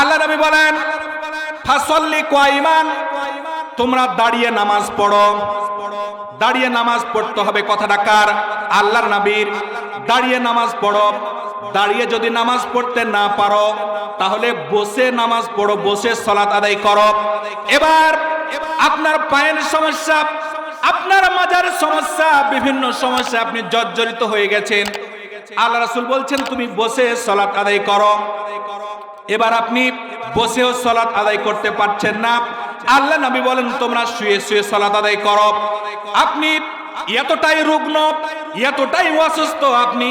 আল্লাহ নবী বলেন, ফাসল্লি কয়মান তোমরা দাঁড়িয়ে নামাজ পড়ো। দাঁড়িয়ে নামাজ পড়তে হবে কথাটা কার? আল্লাহর নবীর। দাঁড়িয়ে নামাজ পড়ো। দাঁড়িয়ে যদি নামাজ পড়তে না পারো, তাহলে বসে নামাজ পড়ো, বসে সলাত আদায় করো। এবার আপনার পায়ের সমস্যা, আপনার মাজার সমস্যা, বিভিন্ন সমস্যা আপনি জর্জরিত হয়ে গেছেন। আল্লাহ রাসূল বলছেন, তুমি বসে সলাত আদায় করো। এবার আপনি বসেও সলাত আদায় করতে পারছেন না। আল্লাহ নবী বলেন, তোমরা শুয়ে শুয়ে সলাত আদায় করো। আপনি এতটাই রুগ্ন, এতটাই অসুস্থ, আপনি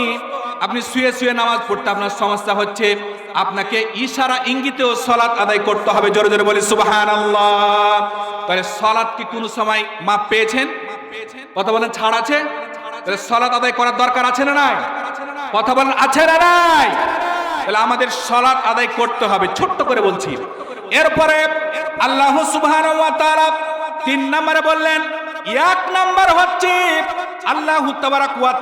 আপনি শুয়ে শুয়ে নামাজ পড়তে আপনার সমস্যা হচ্ছে। আপনাকে ইশারা ইঙ্গিতেও সলাত আদায় করতে হবে। জোরে জোরে বলি সুবাহান তাহলে সলাৎ কি কোনো সময় মাপ পেয়েছেন? কথা বলেন, ছাড় আছে? তাহলে সলাত আদায় করার দরকার আছে না নাই? কথা বলেন, আছে না নাই? তাহলে আমাদের সলাৎ আদায় করতে হবে, ছোট্ট করে বলছি। এরপরে আল্লাহ তাআলা তিন নম্বরে বললেন, এক নম্বর হচ্ছে আল্লাহ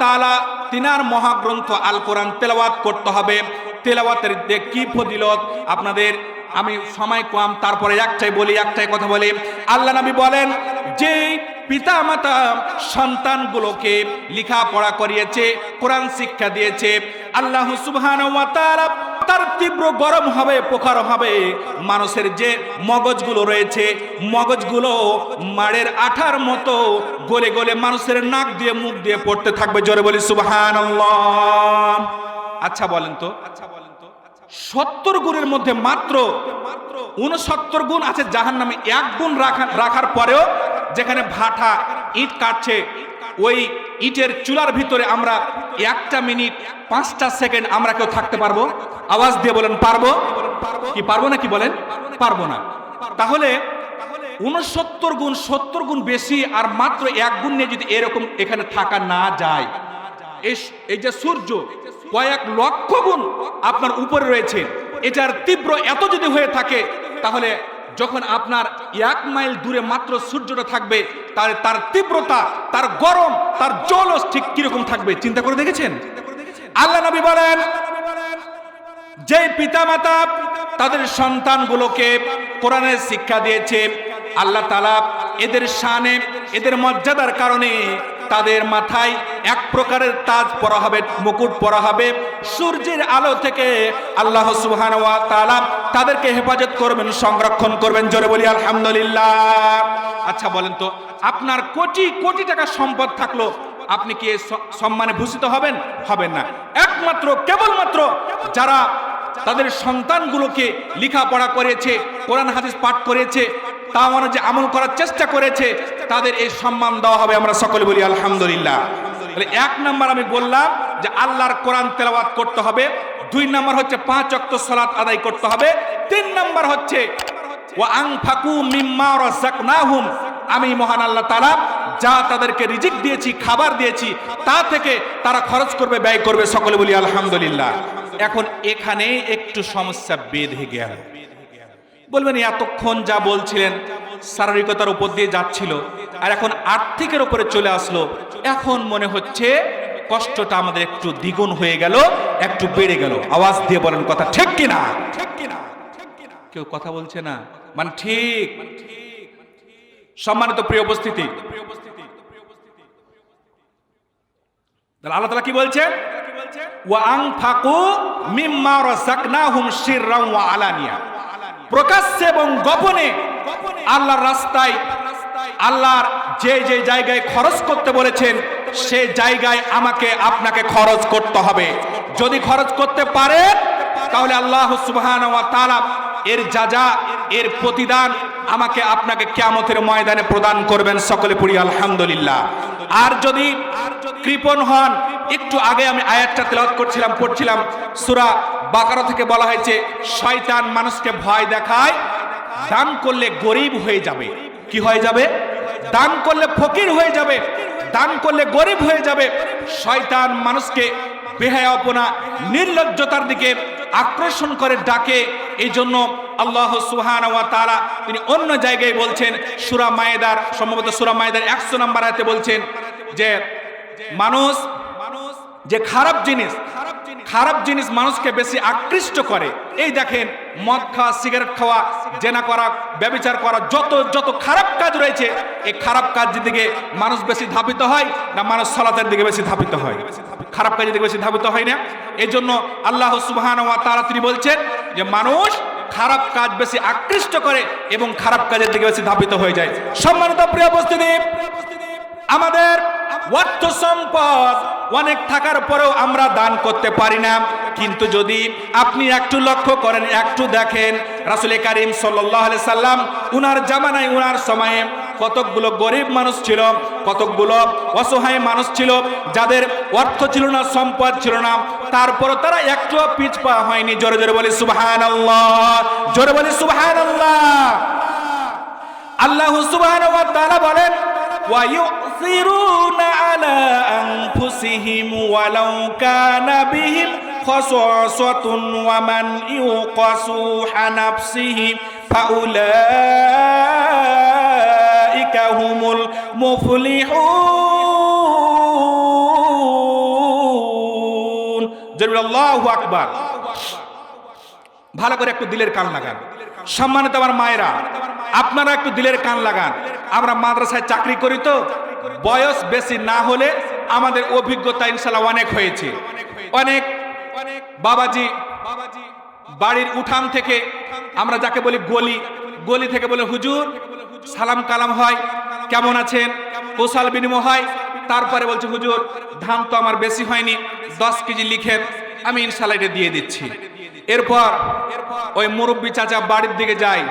তাআলা তিনার মহাগ্রন্থ আল কোরআন তেলাওয়াত করতে হবে। তেলাওয়াতের কি ফজিলত, আপনাদের আমি সময় কম, তারপরে একটাই বলি, একটাই কথা বলি। আল্লাহ নবী বলেন যে পিতা মাতা সন্তানগুলোকে লেখাপড়া করিয়েছে, কোরআন শিক্ষা দিয়েছে আল্লাহ তাআলা তার তীব্র গরম হবে পোকার হবে। মানুষের যে মগজগুলো রয়েছে, মগজগুলো মাড়ের আঠার মতো গলে গলে মানুষের নাক দিয়ে, মুখ দিয়ে পড়তে থাকবে। জোরে বলি, সুবহানাল্লাহ। আচ্ছা বলেন তো আচ্ছা বলেন তো সত্তর গুণের মধ্যে মাত্র উনসত্তর গুণ আছে জাহান নামে এক গুণ রাখা রাখার পরেও যেখানে ভাটা, ইট কাটছে, ওই ইটের চুলার ভিতরে আমরা একটা মিনিট, পাঁচটা সেকেন্ড আমরা কেউ থাকতে পারব? আওয়াজ দিয়ে বলেন, পারব? কি পারব না কি বলেন? পারব না। তাহলে উনসত্তর গুণ সত্তর গুণ বেশি আর মাত্র এক গুণ নিয়ে যদি এরকম এখানে থাকা না যায়, এই যে সূর্য, কয়েক লক্ষ গুণ আপনার উপরে রয়েছে, এটার তীব্র এত যদি হয়ে থাকে, তাহলে যখন আপনার এক মাইল দূরে মাত্র সূর্যটা থাকবে, তার তার তীব্রতা, তার গরম, তার জলস ঠিক কীরকম থাকবে? চিন্তা করে দেখেছেন? আল্লাহ নবী বলেন যে পিতামাতা তাদের সন্তানগুলোকে কোরআনের শিক্ষা দিয়েছে, আল্লাহ তালা এদের শানে, এদের মর্যাদার কারণে তাদের মাথায় এক প্রকারের তাজ পরা হবে, মুকুট পরা হবে। সূর্যের আলো থেকে আল্লাহ তাআলা তাদেরকে হেফাজত করবেন, সংরক্ষণ করবেন। জোরে বলি, আলহামদুলিল্লাহ। আচ্ছা বলেন তো, আপনার কোটি কোটি টাকা সম্পদ থাকল, আপনি কি সম্মানে ভূষিত হবেন? হবেন না। একমাত্র, কেবলমাত্র যারা তাদের সন্তানগুলোকে লেখাপড়া করেছে, কোরআন, হাদিস পাঠ করেছে তা আমরা যে আমল করার চেষ্টা করেছে, তাদের এই সম্মান দেওয়া হবে, আমরা সকলে বলি আলহামদুলিল্লাহ। তাহলে এক নাম্বার আমি বললাম যে আল্লাহর কোরআন তেলাওয়াত করতে হবে, দুই নাম্বার হচ্ছে পাঁচ অক্ত সালাত আদায় করতে হবে, তিন নাম্বার হচ্ছে আমি মহান আল্লাহ তাআলা যা তাদেরকে রিজিক দিয়েছি, খাবার দিয়েছি, তা থেকে তারা খরচ করবে, ব্যয় করবে, সকলে বলি আলহামদুলিল্লাহ। এখন এখানে একটু সমস্যা বেঁধে গেল বলবেন, এতক্ষণ যা বলছিলেন শারীরিকতার উপর দিয়ে যাচ্ছিল আর এখন আর্থিকের উপরে চলে আসলো। এখন মনে হচ্ছে কষ্টটা আমাদের একটু দ্বিগুণ হয়ে গেল, একটু বেড়ে গেল। আওয়াজ দিয়ে বলেন কথা ঠিক কিনা? কেউ কথা বলছে না? মানে ঠিক? সম্মানিত প্রিয় উপস্থিতি। আল্লাহ তাআলা কি বলছেন? ওয়া আনফাকু মিম্মা রাযাকনাহুম সিররান ওয়া আলানিয়া। প্রকাশ্যে এবং গোপনে আল্লাহর রাস্তায়, আল্লাহর যে যে জায়গায় খরচ করতে বলেছেন, সে জায়গায় আমাকে, আপনাকে খরচ করতে হবে। যদি খরচ করতে পারেন, তাহলে আল্লাহ সুবহানাহু ওয়া তাআলা এর যাজা এর প্রতিদান আমাকে আপনাকে কিয়ামতের ময়দানে প্রদান করবেন সকলে পড়ি, আলহামদুলিল্লাহ। আর যদি কৃপণ হন, একটু আগে আমি আয়াতটা তেলাওয়াত করছিলাম, পড়ছিলাম, সূরা বাকারা থেকে বলা হয়েছে, শয়তান মানুষকে ভয় দেখায়, দান করলে গরিব হয়ে যাবে। কি হয়ে যাবে? দান করলে ফকির হয়ে যাবে, দান করলে গরিব হয়ে যাবে। শয়তান মানুষকে বেহায়াপনা নির্লজ্জতার দিকে আকর্ষণ করে ডাকে। এই জন্য আল্লাহ সুহানা তারা তিনি অন্য জায়গায় বলছেন, সুরা মায়েদার, সম্ভবত সুরা মায়েদার একশো নম্বর হাতে বলছেন যে মানুষ মানুষ যে খারাপ জিনিস খারাপ জিনিস মানুষকে বেশি আকৃষ্ট করে। এই দেখেন, মদ খাওয়া, সিগারেট খাওয়া, জেনা করা, ব্যবচার করা, যত যত খারাপ কাজ রয়েছে, এই খারাপ কাজের দিকে মানুষ বেশি ধাবিত হয় না মানুষ সলাতের দিকে বেশি ধাবিত হয়? খারাপ কাজের দিকে বেশি ধাবিত হয় না? এই জন্য আল্লাহ সুবহান ওয়া তাআলা তিনি বলছেন যে, মানুষ খারাপ কাজ বেশি আকৃষ্ট করে এবং খারাপ কাজের দিকে বেশি ধাবিত হয়ে যায়। সম্মানিত প্রিয় উপস্থিতি, আমাদের অর্থ সম্পদ অনেক থাকার পরেও আমরা দান করতে পারি না। কিন্তু যদি আপনি একটু লক্ষ্য করেন, একটু দেখেন, রাসুল করিম সাল্লাহ সাল্লাম উনার জামানায়, উনার সময়ে কতকগুলো গরিব মানুষ ছিল, কতকগুলো অসহায় মানুষ ছিল, যাদের অর্থ ছিল না, সম্পদ ছিল না, তারপরও তারা একটুও পিছপা হয়নি। জোরে জোরে বলি সুবাহান জোরে বলি সুবাহান আল্লাহ আল্লাহ সুবহানাহু ওয়া বলেন ইউসিরুনা আলা আনফুসিহিম ওয়ালাউ কানা বিহিম খাসাসাতুন ওয়া মান ইউকাসুহা নাফসিহি ফাউলাইকা হুমুল মুফলিহুন জরুর আল্লাহু আকবার ভালো করে একটু দিলের কান লাগান। সম্মানিত আমার মায়েরা, আপনারা একটু দিলের কান লাগান। আমরা মাদ্রাসায় চাকরি করি তো, বয়স বেশি না হলে আমাদের অভিজ্ঞতা ইনশাল্লাহ অনেক হয়েছে। অনেক বাবাজি বাবাজি বাড়ির উঠান থেকে আমরা যাকে বলি গলি গলি থেকে বলে হুজুর, সালাম কালাম হয়, কেমন আছেন? কোশাল বিনিময় হয়, তারপরে বলছে হুজুর, ধান তো আমার বেশি হয়নি, দশ কেজি লিখেন, আমি ইনশাল্লাহ এটা দিয়ে দিচ্ছি। এরপর ওই মুরব্বী চাচা বাড়ির দিকে যায়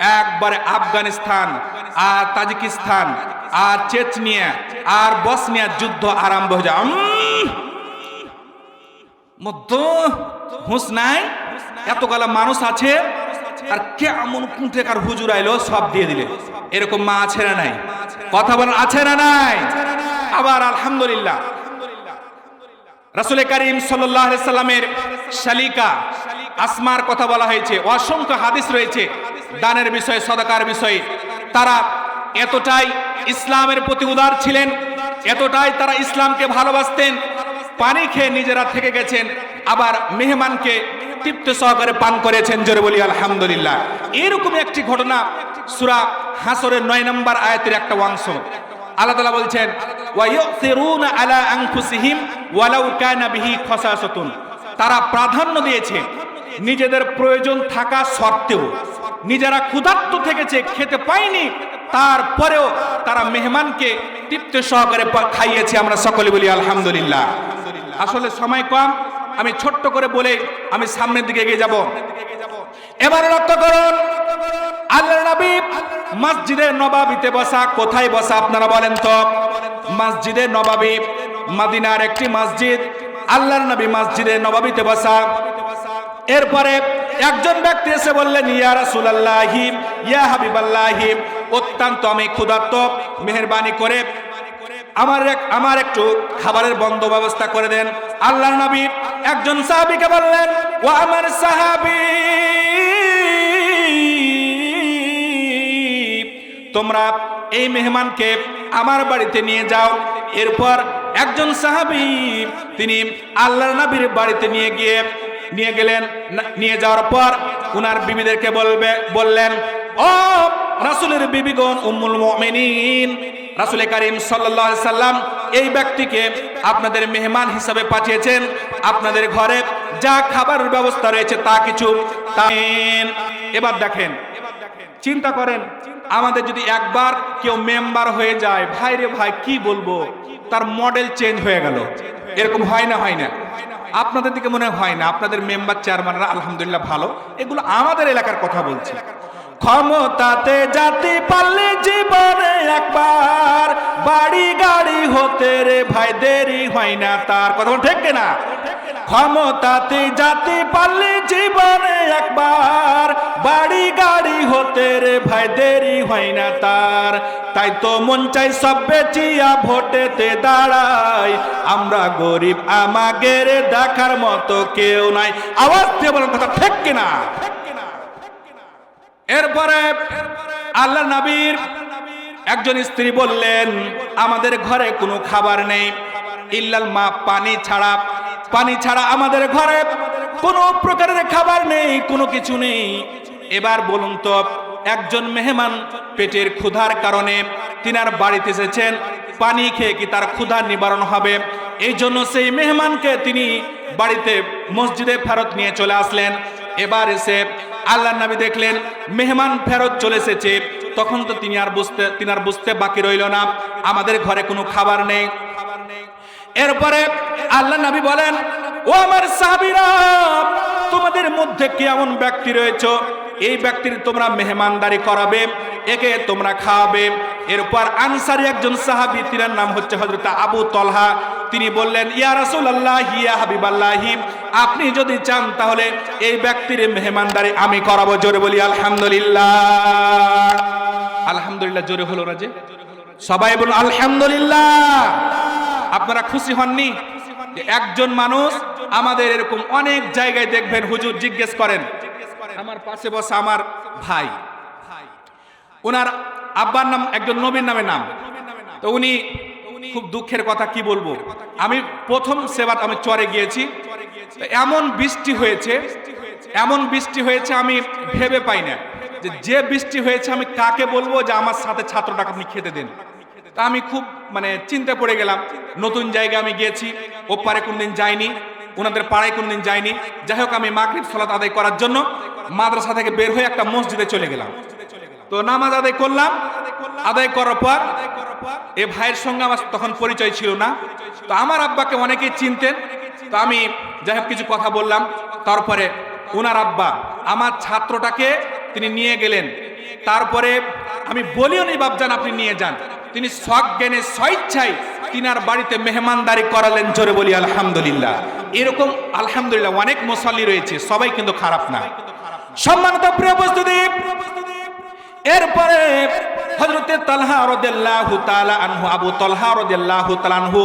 একবারে আফগানিস্তান, আর তাজিকিস্তান, আর চেচনিয়া, আর বসনিয়া যুদ্ধ আরম্ভ হয়ে যায়। মধ্য হুঁস নাই এত এতগুলা মানুষ আছে, আর কে এমন কেমন কুঁটেকার হুজুর আইলো, সব দিয়ে দিলে। এরকম মা আছে না নাই? কথা বলেন আছে না নাই? আবার আলহামদুলিল্লাহ। রাসুল করিম সাল্লামের শালিকা, আসমার কথা বলা হয়েছে। অসংখ্য হাদিস রয়েছে। দানের বিষয়ে, সদাকার বিষয়ে। তারা এতটাই ইসলামের প্রতি উদার ছিলেন, এতটাই তারা ইসলামকে ভালোবাসতেন, পানি খেয়ে নিজেরা থেকে গেছেন, আবার মেহমানকে তৃপ্ত সহকারে পান করেছেন, জোরে বলি, আলহামদুলিল্লাহ। এরকম একটি ঘটনা সুরা হাসরের নয় নম্বর আয়াতের একটা অংশ। আল্লাহ বলছেন তারা প্রাধান্য দিয়েছে, নিজেদের প্রয়োজন থাকা সত্ত্বেও। নিজেরা ক্ষুধার্ত থেকেছে, খেতে পায়নি। তারপরেও তারা মেহমানকে তৃপ্ত সহকারে খাইয়েছে, আমরা সকলে বলি আলহামদুলিল্লাহ। আসলে সময় কম, আমি ছোট্ট করে বলে আমি সামনের দিকে এগিয়ে যাব। এবার লক্ষ্য করুন আল্লাহ নবী মসজিদে নবাবিতে বসা, কোথায় বসা আপনারা বলেন তো? মসজিদে নবাবি, মাদিনার একটি মসজিদ, আল্লাহর নবী মসজিদে নবাবিতে বসা। এরপরে একজন ব্যক্তি এসে বললেন, ইয়া রাসূলুল্লাহি, ইয়া হাবিবাল্লাহি। অত্যন্ত আমি ক্ষুধার্ত, মেহেরবানি করে আমার এক, আমার একটু খাবারের বন্ধ ব্যবস্থা করে দেন। আল্লাহর নবী একজন সাহাবীকে বললেন ও আমার সাহাবী, তোমরা এই মেহমানকে আমার বাড়িতে নিয়ে যাও। এরপর একজন সাহাবী, তিনি আল্লাহর নবীর বাড়িতে নিয়ে গিয়ে নিয়ে গেলেন নিয়ে যাওয়ার পর উনার বিবিদেরকে বলবে, বললেন, ও রাসূলের বিবিগণ উম্মুল মুমিনিন, রাসূল করিম সাল্লাল্লাহু সাল্লাম, এই ব্যক্তিকে আপনাদের মেহমান হিসাবে পাঠিয়েছেন, আপনাদের ঘরে যা খাবারের ব্যবস্থা রয়েছে তা কিছু এবার দেখেন, চিন্তা করেন আমাদের যদি একবার কেউ মেম্বার হয়ে যায়, ভাই রে ভাই, কি বলব? তার মডেল চেঞ্জ হয়ে গেল। এরকম হয় না হয় না। আপনাদের দিকে মনে হয় না, আপনাদের মেম্বার চেয়ারম্যানরা আলহামদুলিল্লাহ ভালো। এগুলো আমাদের এলাকার কথা বলছি। ক্ষমতাতে জাতি পারলে জীবনে একবার। বাড়ি গাড়ি হতে রে ভাই, দেরি হয় না তার। কথা ঠিক না ক্ষমতাতে জাতি পারলে জীবনে একবার। বাড়ি গাড়ি হতে রে ভাই, দেরি হয় না তার। তাই তো মন চাই সব বেচিয়া ভোটেতে দাঁড়াই। আমরা গরিব আমাদের দেখার মতো কেউ নাই। আওয়াজ দিয়ে বলেন কথা ঠিক কিনা? এরপরে আল্লাহ নবীর একজন স্ত্রী বললেন, আমাদের ঘরে কোনো খাবার নেই। ইল্লাল মা, পানি ছাড়া পানি ছাড়া আমাদের ঘরে কোনো প্রকারের খাবার নেই, কোনো কিছু নেই। এবার বলুন তো, একজন মেহমান পেটের ক্ষুধার কারণে তিনার বাড়িতে এসেছেন, পানি খেয়ে কি তার ক্ষুধা নিবারণ হবে? এই জন্য সেই মেহমানকে তিনি বাড়িতে মসজিদে ফেরত নিয়ে চলে আসলেন। এবার এসে আল্লাহ নবী দেখলেন, মেহমান ফেরত চলে এসেছে। তখন তো তিনি আর বুঝতে, তিনি আর বুঝতে বাকি রইল না। আমাদের ঘরে কোনো খাবার নেই। এরপরে আল্লাহ নবী বলেন, ও আমার সাহাবীরা, তোমাদের মধ্যে কি এমন ব্যক্তি রয়েছে? এই ব্যক্তির তোমরা মেহমানদারি করাবে, একে তোমরা খাওয়াবে এরপর আনসারি একজন সাহাবী, তিনার নাম হচ্ছে হযরত আবু তলহা। তিনি বললেন, ইয়া রাসূলুল্লাহ, ইয়া হাবিবাল্লাহি, আপনি যদি চান তাহলে এই ব্যক্তির মেহমানদারি আমি করাবো। জোরে বলি, আলহামদুলিল্লাহ। আলহামদুলিল্লাহ, জোরে হলো যে? সবাই বলুন, আলহামদুলিল্লাহ। আপনারা খুশি হননি? একজন মানুষ আমাদের এরকম অনেক জায়গায় দেখবেন, হুজুর জিজ্ঞেস করেন, আমার পাশে বসা আমার ভাই। ওনার আব্বার নাম, একজন নবীর নামে নাম। তো উনি খুব দুঃখের কথা কি বলব? আমি প্রথম সেবাত আমি চরে গিয়েছি। এমন বৃষ্টি হয়েছে, এমন বৃষ্টি হয়েছে আমি ভেবে পাই না। যে যে বৃষ্টি হয়েছে আমি কাকে বলব যে আমার সাথে ছাত্রটাকে আপনি খেতে দেন। তা আমি খুব মানে চিন্তা পড়ে গেলাম। নতুন জায়গায় আমি গিয়েছি ও ওপারে কোনদিন যাইনি, ওনাদের পাড়ায় কোনদিন যাইনি। যাই হোক, আমি মাগরিব সলাত আদায় করার জন্য মাদ্রাসা থেকে বের হয়ে একটা মসজিদে চলে গেলাম। তো নামাজ আদায় করলাম আদায় করার পর এ ভাইয়ের সঙ্গে আমার তখন পরিচয় ছিল না। তো আমার আব্বাকে অনেকেই চিনতেন। তো আমি যাই হোক কিছু কথা বললাম। তারপরে ওনার আব্বা আমার ছাত্রটাকে তিনি নিয়ে গেলেন। তারপরে আমি বলিও নি বাবজান আপনি নিয়ে যান। তিনি সজ্ঞানে স্বেচ্ছায় তিনার বাড়িতে মেহমানদারি করালেন জোরে বলি আলহামদুলিল্লাহ। এরকম আলহামদুলিল্লাহ অনেক মুসল্লি রয়েছে সবাই কিন্তু খারাপ না। সম্মানিত প্রিয় উপস্থিতি এরপরে হজরতে তালহা রদেল্লাহু তাআলা আনহু, আবু তালহা রদেল্লাহু তাআলা আনহু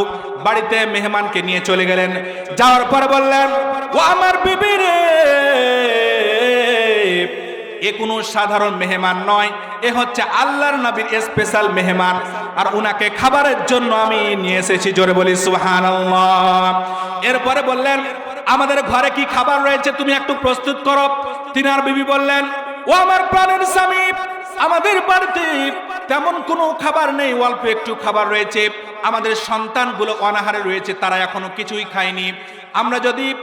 বাড়িতে মেহমানকে নিয়ে চলে গেলেন। যাওয়ার পর বললেন, ও আমার বিবি রে, এ কোনো সাধারণ মেহমান নয়, এ হচ্ছে আল্লাহর নবীর স্পেশাল মেহমান। আর উনাকে খাবারের জন্য আমি নিয়ে এসেছি, জোরে বলি সুবহানাল্লাহ। এরপরে বললেন, আমাদের ঘরে কি খাবার রয়েছে তুমি একটু প্রস্তুত করো। তিনার বিবি বললেন, ও আমার প্রাণের স্বামী আমাদের বাড়িতে তেমন কোনো খাবার নেই, অল্প একটু খাবার রয়েছে। আমাদের সন্তানগুলো অনাহারে রয়েছে, তারা এখনও কিছুই খায়নি। আমরা যদি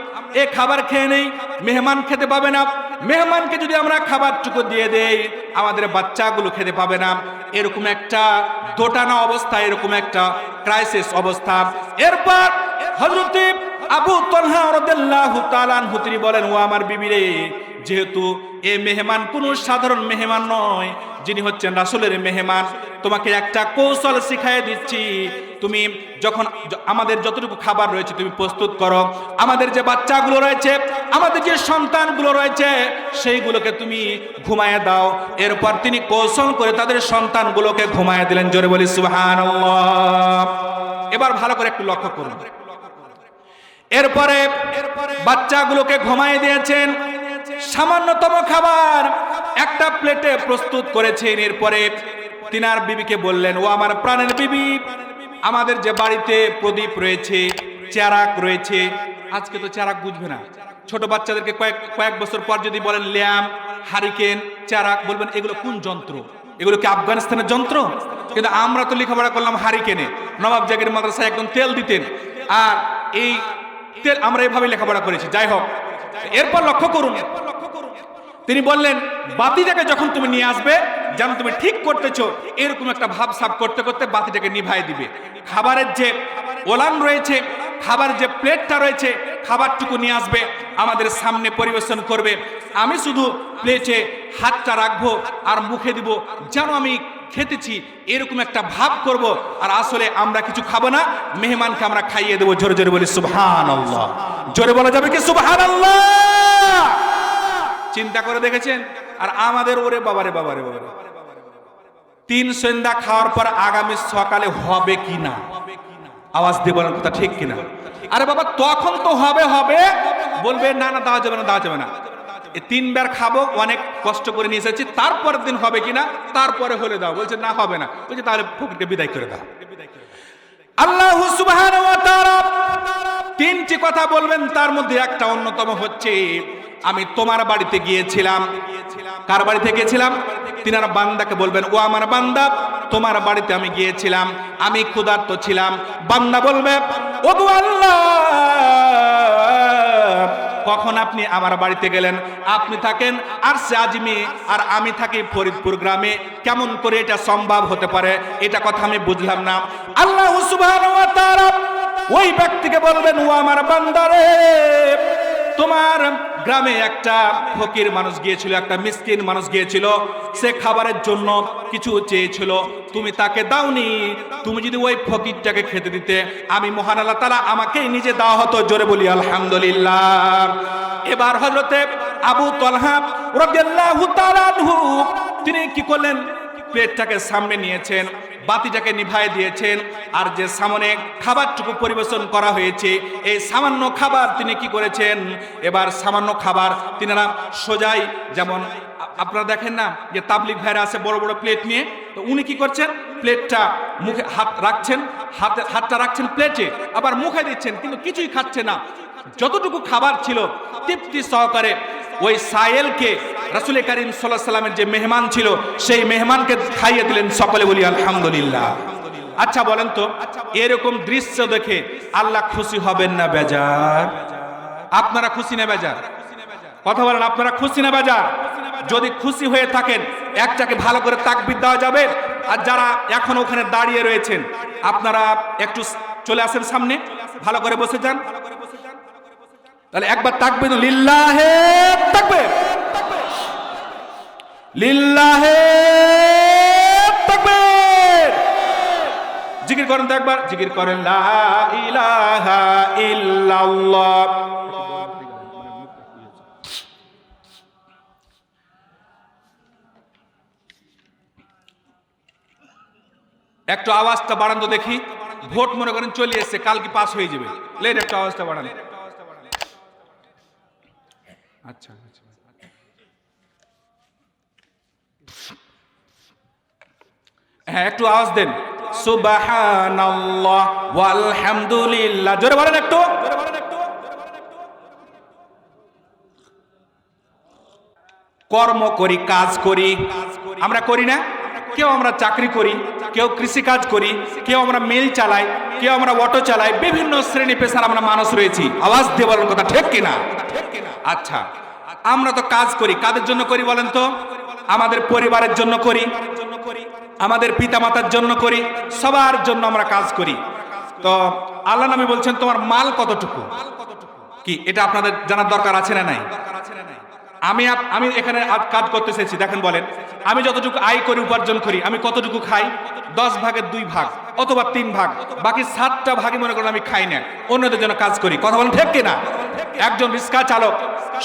এ খাবার খেয়ে নেই, মেহমান খেতে পাবে না। মেহমানকে যদি আমরা খাবারটুকু দিয়ে দেই, আমাদের বাচ্চাগুলো খেতে পাবে না। এরকম একটা দোটানা অবস্থা, এরকম একটা ক্রাইসিস অবস্থা। এরপর হজরতে আবু তলহা তিনি বলেন, ও আমার বিবি রে যেহেতু এ মেহমান কোনো সাধারণ মেহমান নয়, যিনি হচ্ছেন রাসূলের মেহমান, তোমাকে একটা কৌশল শিখাই দিচ্ছি। তুমি যখন আমাদের যতটুকু খাবার রয়েছে, তুমি প্রস্তুত করো। আমাদের যে বাচ্চাগুলো রয়েছে, আমাদের যে সন্তানগুলো রয়েছে, সেইগুলোকে তুমি ঘুমায় দাও। এরপর তিনি কৌশল করে তাদের সন্তানগুলোকে ঘুমায় দিলেন। জোরে বলি, সুবহানাল্লাহ। এবার ভালো করে একটু লক্ষ্য করুন। এরপরে বাচ্চাগুলোকে ঘুমাই দিয়েছেন। সামান্যতম খাবার একটা প্লেটে প্রস্তুত করেছেন। এরপরে তিনার বিবিকে বললেন, ও আমার প্রাণের বিবি, আমাদের যে বাড়িতে প্রদীপ রয়েছে, চেরাক রয়েছে, আজকে তো চেরাক বুঝবে না। ছোট বাচ্চাদেরকে কয়েক কয়েক বছর পর যদি বলেন, ল্যাম, হারিকেন, চেরাক, বলবেন, এগুলো কোন যন্ত্র? এগুলো কি আফগানিস্তানের যন্ত্র? কিন্তু আমরা তো লেখাপড়া করলাম হারিকেনে। নবাব জাগির মাদ্রাসায় একদম তেল দিতেন। আর এই আমরা এভাবে লেখাপড়া করেছি, যাই হোক। এরপর লক্ষ্য করুন। তিনি বললেন, বাতিটাকে যখন তুমি নিয়ে আসবে, যেন তুমি ঠিক করতেছো, এরকম একটা ভাব সাব করতে করতে বাতিটাকে নিভাই দিবে। খাবারের যে ওলান রয়েছে খাবারের যে প্লেটটা রয়েছে, খাবারটুকু নিয়ে আসবে, আমাদের সামনে পরিবেশন করবে। আমি শুধু প্লেটে হাতটা রাখব আর মুখে দিব, যেন আমি খেতেছি, এরকম একটা ভাব করব, আর আসলে আমরা কিছু খাব না, মেহমানকে আমরা খাইয়ে দেবো, জোরে জোরে বলি সুবহান আল্লাহ জোরে বলা যাবে কি সুবহান আল্লাহ চিন্তা করে দেখেছেন? আর আমাদের ওরে বাবারে বাবারে বাবারে তিন সন্ধ্যা খাওয়ার পর আগামী সকালে হবে কি না? আওয়াজ দিয়ে বলার কথা ঠিক কিনা? আরে বাবা, তখন তো হবে হবে। বলবে, না না, দেওয়া যাবে না, দেওয়া যাবে না। তিনবার খাব, অনেক কষ্ট করে নিয়ে এসেছি। তারপরের দিন হবে কিনা? তারপরে হলে দাও। বলছে, না, হবে না। বলছে, তাহলে ফকিরকে বিদায় করে দাও। আল্লাহ তিনটি কথা বলবেন, তার মধ্যে একটা অন্যতম হচ্ছে, আমি তোমার বাড়িতে গিয়েছিলাম। কার বাড়িতে গিয়েছিলাম? তিনারা বান্দাকে বলবেন, ও আমার বান্দা, তোমার বাড়িতে আমি গিয়েছিলাম। আমি ক্ষুধার্ত ছিলাম। বান্দা বলবে ও আল্লাহ! কখন আপনি আমার বাড়িতে গেলেন? আপনি থাকেন আর সে আজমি আর আমি থাকি ফরিদপুর গ্রামে। কেমন করে এটা সম্ভব হতে পারে? এটা কথা আমি বুঝলাম না। আল্লাহ ওই ব্যক্তিকে বলবেন, ও আমার বান্দারে তোমার গ্রামে একটা ফকির মানুষ গিয়েছিল, একটা মিসকিন মানুষ গিয়েছিল। সে খাবারের জন্য কিছু চেয়েছিল, তুমি তাকে দাওনি, তুমি যদি ওই ফকিরটাকে খেতে দিতে, আমি মহান আল্লাহ তালা আমাকেই নিজে দেওয়া হতো। জোরে বলি, আলহামদুলিল্লাহ। এবার হজরতে আবু তলহা তিনি কি করলেন? প্লেটটাকে সামনে নিয়েছেন। বাতিটাকে নিভাই দিয়েছেন। আর যে সামনে খাবারটুকু পরিবেশন করা হয়েছে, এই সামান্য খাবার তিনি কি করেছেন? এবার সামান্য খাবার তিনারা সোজাই যেমন আপনারা দেখেন না যে তাবলিক ভাইরা আছে বড় বড় প্লেট নিয়ে, তো উনি কি করছেন? প্লেটটা মুখে হাত রাখছেন, হাতে, হাতটা রাখছেন প্লেটে, আবার মুখে দিচ্ছেন, কিন্তু কিছুই খাচ্ছে না। যতটুকু খাবার ছিল, তৃপ্তি সহকারে ওই সায়েলকে রাসুল করিম সাল্লাহ সাল্লামের যে মেহমান ছিল, সেই মেহমানকে খাইয়ে দিলেন সকলে বলি, আলহামদুলিল্লাহ। আচ্ছা বলেন তো, এরকম দৃশ্য দেখে আল্লাহ খুশি হবেন না বেজার? আপনারা খুশি না বেজার? কথা বলেন, আপনারা খুশি না বেজার? যদি খুশি হয়ে থাকেন, একটাকে ভালো করে তাকবিদ দেওয়া যাবে। আর যারা এখন ওখানে দাঁড়িয়ে রয়েছেন, আপনারা একটু চলে আসেন সামনে, ভালো করে বসে যান। তাহলে একবার তাকবে লিল্লাহে তাকবে লিল্লাহে তাকবে জিকির করেন তো একবার। জিকির করেন, লা ইলাহা ইল্লাল্লাহ। একটু আওয়াজটা বাড়ান তো দেখি। ভোট মনে করেন চলে এসছে কালকে পাস হয়ে যাবে। লেন একটু আওয়াজটা বাড়ান। আচ্ছা আচ্ছা। হ্যাঁ একটু আওয়াজ দেন। সুবহানাল্লাহ, ওয়ালহামদুলিল্লাহ। জোরে বলেন একটু। কর্ম করি, কাজ করি। আমরা করি না? কেউ আমরা চাকরি করি, কেউ কৃষিকাজ করি, কেউ আমরা মিল চালাই, কেউ আমরা অটো চালাই, বিভিন্ন শ্রেণি পেশার আমরা মানুষ রয়েছি। আওয়াজ দিয়ে বলেন কথা ঠিক কিনা? আচ্ছা আমরা তো কাজ করি, কাদের জন্য করি বলেন তো? আমাদের পরিবারের জন্য করি, আমাদের পিতামাতার জন্য করি, সবার জন্য আমরা কাজ করি। তো আল্লাহ নবী বলছেন, তোমার মাল কতটুকু? কি, এটা আপনাদের জানার দরকার আছে না নাই? আমি আমি এখানে কাজ করতে এসেছি, দেখেন বলেন। আমি যতটুকু আয় করি, উপার্জন করি, আমি কতটুকু খাই? দশ ভাগের দুই ভাগ অথবা তিন ভাগ। বাকি সাতটা ভাগই মনে করেন আমি খাই না, অন্যদের জন্য কাজ করি। কথা বলেন ঠিক কিনা? একজন রিক্সা চালক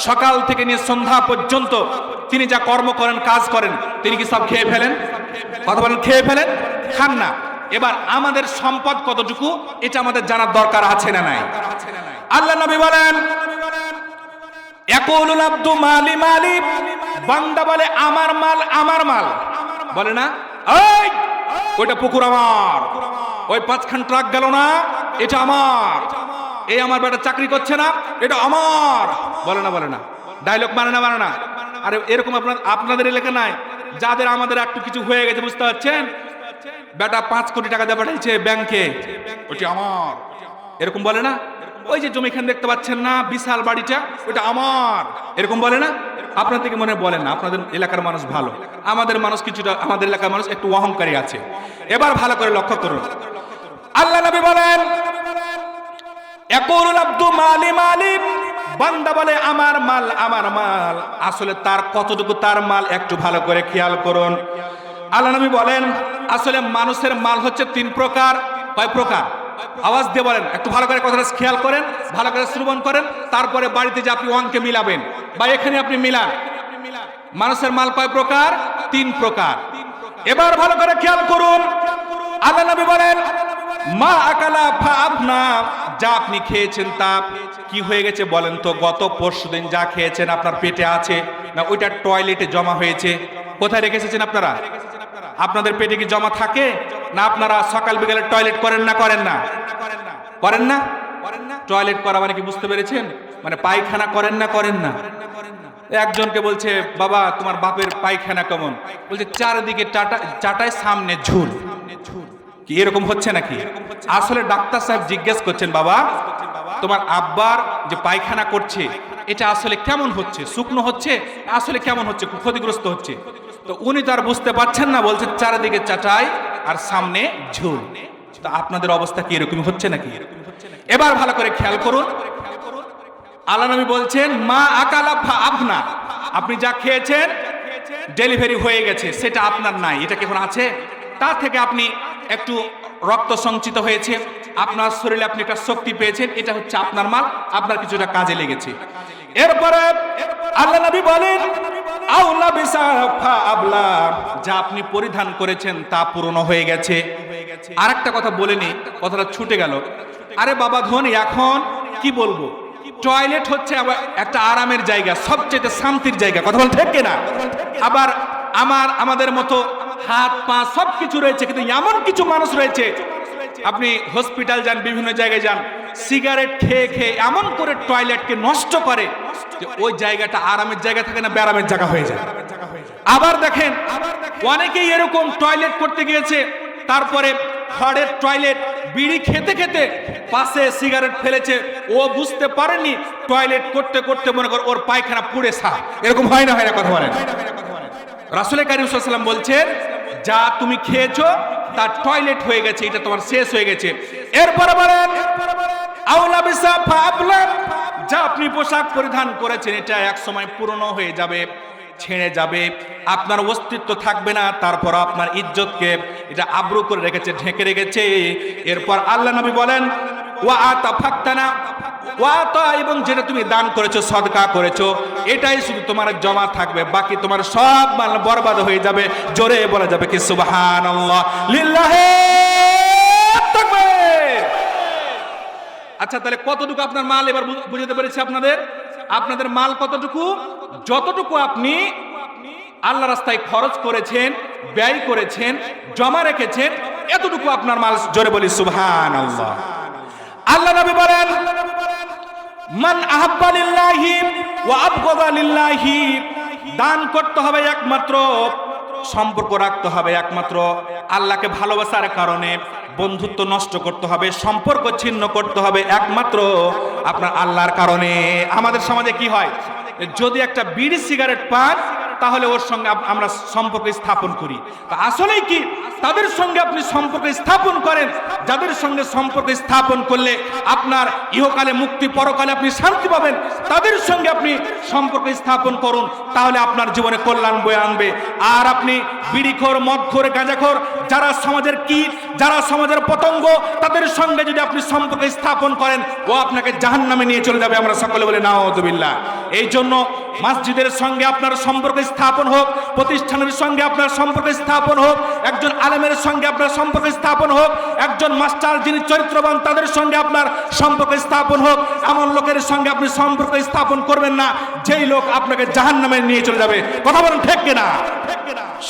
সকাল থেকে নিয়ে সন্ধ্যা পর্যন্ত তিনি যা কর্ম করেন, কাজ করেন, তিনি কি সব খেয়ে ফেলেন? কথা বলেন, খেয়ে ফেলেন? খান না। এবার আমাদের সম্পদ কতটুকু, এটা আমাদের জানার দরকার আছে না নাই? আল্লাহ নবী বলেন মালি বলে, আমার মাল আমার মাল। বলে না? ওইটা পুকুর আমার। ওই পাঁচখান ট্রাক গেল না, এটা আমার। এই আমার বেটা চাকরি করছে না, এটা আমার। বলে না বলে না। ডায়লগ মানে না মানে না। আরে, এরকম আপনার, আপনাদের এলাকা নাই। যাদের আমাদের একটু কিছু হয়ে গেছে, বুঝতে পারছেন? বেটা পাঁচ কোটি টাকা দিয়ে পাঠাইছে ব্যাংকে ওটি আমার। এরকম বলে না? ওই যে জমিখান দেখতে পাচ্ছেন না, বিশাল বাড়িটা ওটা আমার। এরকম বলে না? আপনার থেকে মনে বলেন না, আপনাদের এলাকার মানুষ ভালো। আমাদের মানুষ কিছুটা, আমাদের এলাকার মানুষ একটু অহংকারী আছে। এবার ভালো করে লক্ষ্য করুন। আল্লাহ নবী বলেন বান্দা বলে, আমার মাল আমার মাল। আসলে তার কতটুকু তার মাল, একটু ভালো করে খেয়াল করুন। আল্লাহ নবী বলেন, আসলে মানুষের মাল হচ্ছে তিন প্রকার। কয় প্রকার? আওয়াজ দিয়ে বলেন, একটু ভালো করে কথাটা খেয়াল করেন, ভালো করে শ্রবণ করেন, তারপরে বাড়িতে যে আপনি অঙ্কে মিলাবেন বা এখানে আপনি মিলান। মানুষের মাল কয় প্রকার? তিন প্রকার। এবার ভালো করে খেয়াল করুন। আল্লাহ নবী বলেন, মা আকালা ফা আপনা যা আপনি খেয়েছেন তা কি হয়ে গেছে বলেন তো? গত পরশুদিন যা খেয়েছেন আপনার পেটে আছে না ওইটা টয়লেটে জমা হয়েছে? কোথায় রেখে এসেছেন আপনারা? আপনাদের পেটে কি জমা থাকে? না আপনারা সকাল বিকালে টয়লেট করেন না করেন না? করেন না? টয়লেট করা মানে কি বুঝতে পেরেছেন? মানে পায়খানা করেন না করেন না? একজনকে বলছে, বাবা, তোমার বাপের পায়খানা কেমন? বলছে, চারদিকে চাটা, চাটায় সামনে ঝুল। কি এরকম হচ্ছে নাকি? আসলে ডাক্তার সাহেব জিজ্ঞেস করছেন, বাবা, তোমার আব্বার যে পায়খানা করছে, এটা আসলে কেমন হচ্ছে? শুকনো হচ্ছে? আসলে কেমন হচ্ছে? ক্ষতিগ্রস্ত হচ্ছে? তো উনি তো আর বুঝতে পারছেন না, বলছে চারিদিকে চাটাই আর সামনে ঝুল। তো আপনাদের অবস্থা কি এরকম হচ্ছে নাকি? এবার ভালো করে খেয়াল করুন। আল্লাহ নবী বলছেন, মা আকালা আপনা আপনি যা খেয়েছেন, ডেলিভারি হয়ে গেছে, সেটা আপনার নাই, এটা কি এখন আছে? তা থেকে আপনি একটু রক্ত সঞ্চিত হয়েছে, আপনার শরীরে আপনি একটা শক্তি পেয়েছেন, এটা হচ্ছে আপনার মাল, আপনার কিছুটা কাজে লেগেছে। এরপরে আল্লাহ নবী বলেন, আউলা বিসা আবলা। যা আপনি পরিধান করেছেন তা পূর্ণ হয়ে গেছে। আরেকটা কথা বলেনি কথাটা ছুটে গেল। আরে বাবা ধনী, এখন কি বলব? টয়লেট হচ্ছে একটা আরামের জায়গা, সবচেয়ে শান্তির জায়গা। কথা বল ঠিক না আবার আমার, আমাদের মতো হাত, পা সব কিছু রয়েছে, কিন্তু এমন কিছু মানুষ রয়েছে। আপনি হসপিটাল যান, বিভিন্ন জায়গায় যান সিগারেট খেয়ে খেয়ে এমন করে টয়লেটকে নষ্ট করে যে ওই জায়গাটা আরামের জায়গা থাকে না ব্যারামের জায়গা হয়ে যায়। আবার দেখেন, অনেকেই এরকম টয়লেট করতে গিয়েছে, তারপরে খড়ের টয়লেট বিড়ি খেতে খেতে পাশে সিগারেট ফেলেছে, ও বুঝতে পারেনি টয়লেট করতে করতে মনে কর ওর পায়খানা পুড়ে সা এরকম হয় না হয় না কথা বলেন। রাসুল কারিম সাল্লাম বলছেন, যা তুমি খেয়েছো, তার টয়লেট হয়ে গেছে, এটা তোমার শেষ হয়ে গেছে। এরপরে বলেন আউলা বিসা ফাবলাম যা আপনি পোশাক পরিধান করেছেন, এটা এক সময় পুরনো হয়ে যাবে, ছেড়ে যাবে। আপনার অস্তিত্ব থাকবে না, তারপর আপনার ইজ্জতকে এটা আব্রু করে রেখেছে, ঢেকে রেখেছে। এরপর আল্লাহ নবী বলেন, ওয়া আতা ফাক্তানা ওয়া আতা, এবং যেটা তুমি দান করেছ, সদকা করেছ, এটাই শুধু তোমার জমা থাকবে, বাকি তোমার সব মাল বরবাদ হয়ে যাবে, জোরে বলা যাবে কি সুবহানাল্লাহ। আচ্ছা তাহলে কতটুকু আপনার মাল এবার বুঝাতে পেরেছি আপনাদের? আপনাদের মাল কতটুকু? যতটুকু আপনি আল্লাহ রাস্তায় খরচ করেছেন, ব্যয় করেছেন, জমা রেখেছেন, এতটুকু আপনার মাল জোরে বলি সুবহান আল্লাহ আল্লাহ নবী বলেন, মান আহাব্বা লিল্লাহি ওয়া আবগাদা লিল্লাহি দান করতে হবে একমাত্র সম্পর্ক রাখতে হবে একমাত্র আল্লাহকে ভালোবাসার কারণে। বন্ধুত্ব নষ্ট করতে হবে, সম্পর্ক ছিন্ন করতে হবে একমাত্র আপনার আল্লাহর কারণে। আমাদের সমাজে কি হয়? যদি একটা বিড়ি সিগারেট পান তাহলে ওর সঙ্গে আমরা সম্পর্ক স্থাপন করি। তা আসলেই কি? তাদের সঙ্গে আপনি সম্পর্ক স্থাপন করেন। যাদের সঙ্গে সম্পর্ক স্থাপন করলে আপনার ইহকালে, মুক্তি পরকালে আপনি শান্তি পাবেন। তাদের সঙ্গে আপনি সম্পর্ক স্থাপন করুন, তাহলে আপনার জীবনে কল্যাণ বয়ে আনবে। আর আপনি বিড়িখোর, মদখোর, গাঁজাখোর, যারা সমাজের কীট, যারা সমাজের পতঙ্গ, তাদের সঙ্গে যদি আপনি সম্পর্ক স্থাপন করেন, ও আপনাকে জাহান্নামে নিয়ে চলে যাবে। আমরা সকলে বলে নাওদুবিল্লাহ এই জন্য মসজিদের সঙ্গে আপনার সম্পর্ক স্থাপন হোক, প্রতিষ্ঠানের সঙ্গে আপনার সম্পর্ক স্থাপন হোক, একজন আলেমের সঙ্গে আপনার সম্পর্ক স্থাপন হোক, একজন মাস্টার যিনি চরিত্রবান তাদের সঙ্গে আপনার সম্পর্ক স্থাপন হোক, এমন লোকের সঙ্গে আপনি সম্পর্ক স্থাপন করবেন না, যেই লোক আপনাকে জাহান্নামে নিয়ে চলে যাবে। কথা বলেন ঠিক কিনা?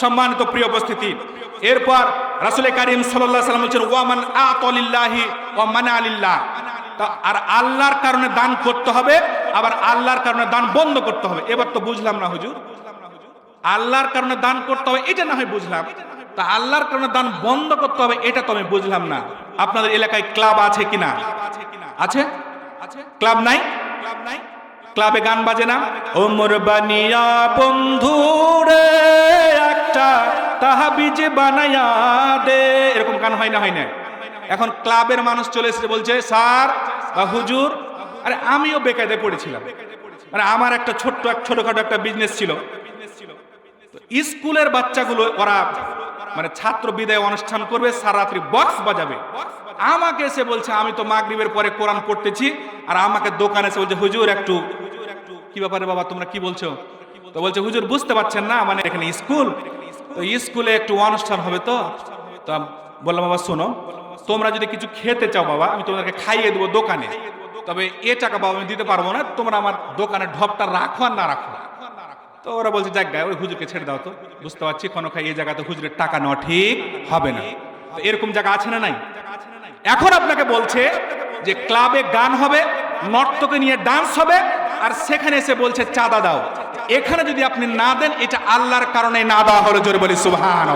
সম্মানিত প্রিয় উপস্থিতি, এরপর রাসুল কারিম সাল্লাম বলছেন, ওয়ামান আতলিল্লাহি ওয়া মানা আলিল্লাহ আর আল্লাহর কারণে দান করতে হবে, আবার আল্লাহর কারণে দান বন্ধ করতে হবে। এবার তো বুঝলাম না হুজুর। আল্লাহর কারণে দান করতে হবে, এটা না হয় বুঝলাম। তা আল্লাহর কারণে দান বন্ধ করতে হবে, এটা তো আমি বুঝলাম না। আপনাদের এলাকায় ক্লাব আছে কিনা? আছে? ক্লাব নাই? ক্লাব নাই ক্লাবে গান বাজে না? ওমর বানিয়া বন্ধু রে একটা তাহাবিজ বানায়া দে। এরকম গান হয় না হয় না। এখন ক্লাবের মানুষ চলে এসেছে, বলছে, স্যার, বা হুজুর, আরে আমিও বেকায়দে পড়েছিলাম। মানে আমার একটা ছোট্ট এক ছোটখাটো একটা বিজনেস ছিল। স্কুলের বাচ্চাগুলো, ওরা মানে ছাত্র বিদায় অনুষ্ঠান করবে, সারা রাত্রি বক্স বাজাবে। আমাকে এসে বলছে, আমি তো মাগরিবের পরে কোরআন পড়তেছি, আর আমাকে দোকানে এসে বলছে, হুজুর, একটু কি ব্যাপারে বাবা, তোমরা কি বলছো? তো বলছে, হুজুর, বুঝতে পারছেন না মানে এখানে স্কুল। তো স্কুলে একটু অনুষ্ঠান হবে তো? তো বললাম, বাবা, শোনো, তোমরা যদি কিছু খেতে চাও বাবা, আমি তোমাদেরকে খাইয়ে দেবো দোকানে। তবে এ টাকা বাবা, আমি দিতে পারব না, তোমরা আমার দোকানে ঢপটা রাখো আর না রাখো। তো ওরা বলছে, যাক গায়ে ওই হুজুরকে ছেড়ে দাও তো। বুঝতে পারছি কোনো খাই, এই জায়গাতে হুজুরের টাকা নেওয়া ঠিক হবে না। তো এরকম জায়গা আছে না নাই? এখন আপনাকে বলছে যে ক্লাবে গান হবে, নর্তকে নিয়ে ডান্স হবে, আর সেখানে এসে বলছে, চাঁদা দাও। এখানে যদি আপনি না দেন, এটা আল্লাহর কারণে না দেওয়া হলো, জোরে বলি সুবহান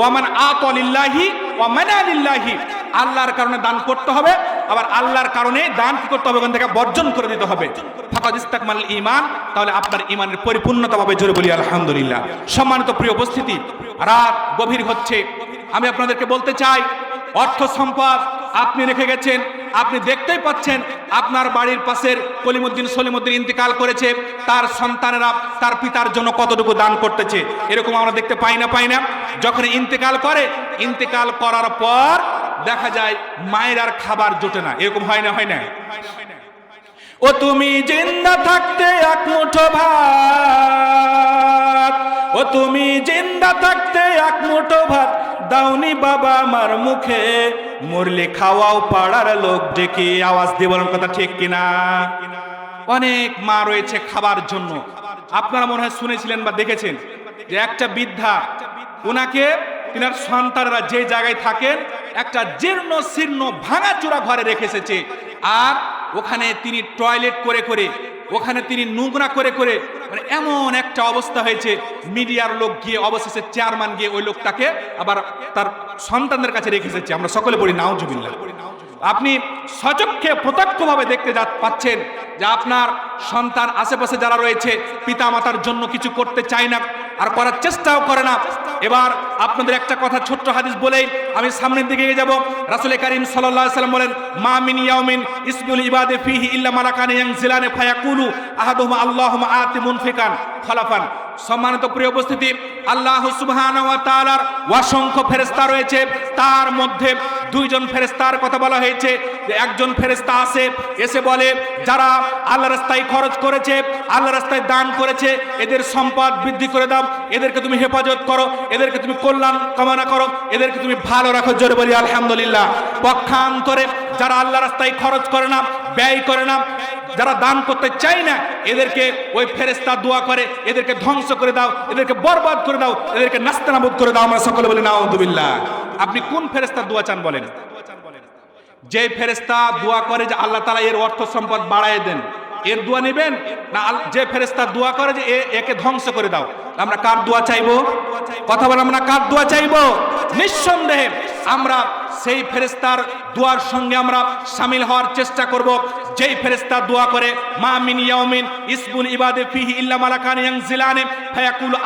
ওয়ামান আতলিল্লাহি ওয়ামানালিল্লাহি আল্লাহর কারণে দান করতে হবে, আবার আল্লাহর কারণে দান কি করতে হবে? ওখান থেকে বর্জন করে দিতে হবে। ইস্তাকমাল ঈমান, তাহলে আপনার ঈমানের পরিপূর্ণতা পাবে জোরে বলি, আলহামদুলিল্লাহ। সম্মানিত প্রিয় উপস্থিতি, রাত গভীর হচ্ছে। আমি আপনাদেরকে বলতে চাই, অর্থ সম্পদ আপনি রেখে গেছেন, আপনি দেখতেই পাচ্ছেন, আপনার বাড়ির পাশের কলিমুদ্দিন সলিমুদ্দিন ইন্তেকাল করেছে, তার সন্তানেরা, তার পিতার জন্য কতটুকু দান করতেছে, এরকম আমরা দেখতে পাই না পাই না। যখন ইন্তেকাল করে, ইন্তেকাল করার পর দেখা যায় মায়ের আর খাবার জোটে না। এরকম হয় না হয় না? ও তুমি জিন্দা থাকতে এক মুঠো ভাত। ও তুমি জিন্দা থাকতে এক মুঠো ভাত। দাউনি বাবা আমার মুখে মুরলি খাওয়াও পাড়ার লোক ডেকে আওয়াজ দিয়ে বলেন কথা ঠিক কিনা? অনেক মা রয়েছে খাবার জন্য। আপনারা মনে হয় শুনেছিলেন বা দেখেছেন যে একটা বৃদ্ধা, ওনাকে তিনার সন্তানরা যে জায়গায় থাকেন একটা জীর্ণ শীর্ণ ভাঙাচোরা ঘরে রেখে এসেছে। আর ওখানে তিনি টয়লেট করে করে, ওখানে তিনি নোংরা করে করে মানে এমন একটা অবস্থা হয়েছে, মিডিয়ার লোক গিয়ে অবশেষে চেয়ারম্যান গিয়ে ওই লোকটাকে আবার তার সন্তানদের কাছে রেখে এসেছে। আমরা সকলে বলি নাউজুবিল্লাহ। আপনি সচক্ষে প্রত্যক্ষভাবে দেখতে যা পাচ্ছেন যে আপনার সন্তান আশেপাশে যারা রয়েছে পিতা মাতার জন্য কিছু করতে চায় না আর করার চেষ্টাও করে না। এবার আপনাদের একটা কথা ছোট্ট হাদিস বলেই আমি সামনের দিকে যাব। রাসুল করিম সাল্লাম বলেন, মা মিন ইয়াউমিন ইসমুল ইবাদে ফিহি ইল্লা মালাকান ইয়ানজিলানে ফায়াকুলু আহাদুহুমা আল্লাহুম্মা আতি মুনফিকান খলাফান। সম্মানিত প্রিয় উপস্থিতি, আল্লাহ সুবহানাহু ওয়া তাআলার অসংখ্য ফেরেশতা রয়েছে। তার মধ্যে দুইজন ফেরেশতার কথা বলা হয়েছে যে একজন ফেরেশতা আছে এসে বলে, যারা আল্লাহ রাস্তায় খরচ করেছে, আল্লাহ রাস্তায় দান করেছে, এদের সম্পদ বৃদ্ধি করে দাও, এদেরকে তুমি হেফাজত করো, এদেরকে তুমি কল্যাণ কামনা করো, এদেরকে তুমি ভালো রাখো, জোরে বলি আলহামদুলিল্লাহ। পক্ষান্তরে যারা আল্লাহ রাস্তায় খরচ করে না, ব্যয় করে না, যারা দান করতে চায় না, এদেরকে ওই ফেরেস্তা দোয়া করে, এদেরকে ধ্বংস করে দাও, এদেরকে বরবাদ করে দাও, এদেরকে নাস্তানাবুদ করে দাও, আমরা সকলে বলি নাউদুবিল্লাহ আপনি কোন ফেরেস্তার দোয়া চান বলেন? যে ফেরেস্তা দোয়া করে যে আল্লাহ তালা এর অর্থ সম্পদ বাড়ায় দেন, এর দোয়া নেবেন? না যে ফেরেস্তা দোয়া করে যে একে ধ্বংস করে দাও। আমরা কার দোয়া চাইব? কথা বলে আমরা কার দোয়া চাইব? নিঃসন্দেহে আমরা সেই ফেরেস্তার দোয়ার সঙ্গে আমরা সামিল হওয়ার চেষ্টা করব। যেই ফেরেস্তা দোয়া করে, মা মিন ইয়াউমিন ইসমুল ইবাদে ফিহি ইল্লা মালাকান ইয়ানজিলানে ফায়াকুলু